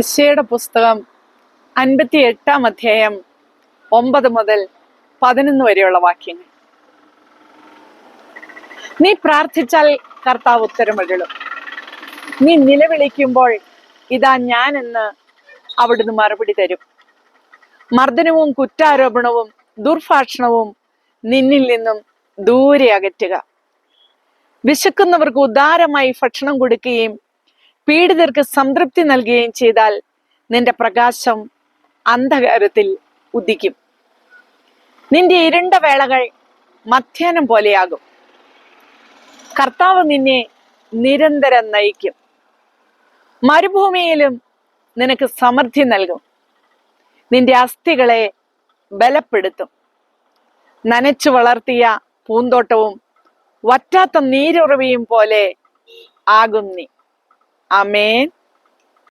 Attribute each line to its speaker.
Speaker 1: യശയുടെ പുസ്തകം അൻപത്തി എട്ടാം അധ്യായം ഒമ്പത് മുതൽ പതിനൊന്ന് വരെയുള്ള വാക്യങ്ങൾ. നീ പ്രാർത്ഥിച്ചാൽ കർത്താവ് ഉത്തരമരുളും. നീ നിലവിളിക്കുമ്പോൾ ഇതാ ഞാൻ എന്ന് അവിടുന്ന് മറുപടി തരും. മർദ്ദനവും കുറ്റാരോപണവും ദുർഭാഷണവും നിന്നിൽ നിന്നും ദൂരെ അകറ്റുക. വിശക്കുന്നവർക്ക് ഉദാരമായി ഭക്ഷണം കൊടുക്കുകയും പീഡിതർക്ക് സംതൃപ്തി നൽകുകയും ചെയ്താൽ നിന്റെ പ്രകാശം അന്ധകാരത്തിൽ ഉദിക്കും. നിന്റെ ഇരുണ്ട വേളകൾ മധ്യാനം പോലെയാകും. കർത്താവ് നിന്നെ നിരന്തരം നയിക്കും. മരുഭൂമിയിലും നിനക്ക് സമൃദ്ധി നൽകും. നിന്റെ അസ്ഥികളെ ബലപ്പെടുത്തും. നനച്ചു വളർത്തിയ പൂന്തോട്ടവും വറ്റാത്ത നീരുറവിയും പോലെ ആകും നീ. Amém.